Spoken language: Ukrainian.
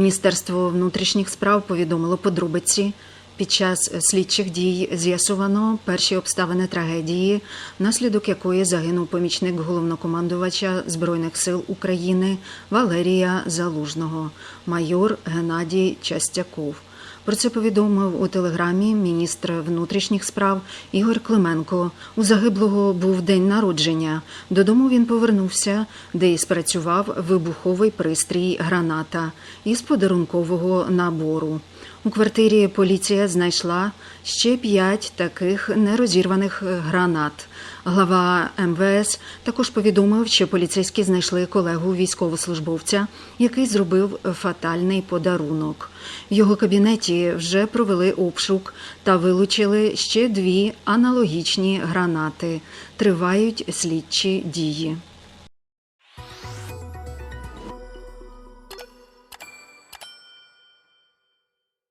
Міністерство внутрішніх справ повідомило подробиці. Під час слідчих дій з'ясовано перші обставини трагедії, внаслідок якої загинув помічник головнокомандувача Збройних сил України Валерія Залужного, майор Геннадій Частяков. Про це повідомив у телеграмі міністр внутрішніх справ Ігор Клименко. У загиблого був день народження. Додому він повернувся, де і спрацював вибуховий пристрій граната із подарункового набору. У квартирі поліція знайшла ще п'ять таких нерозірваних гранат. Глава МВС також повідомив, що поліцейські знайшли колегу військовослужбовця, який зробив фатальний подарунок. В його кабінеті вже провели обшук та вилучили ще дві аналогічні гранати. Тривають слідчі дії.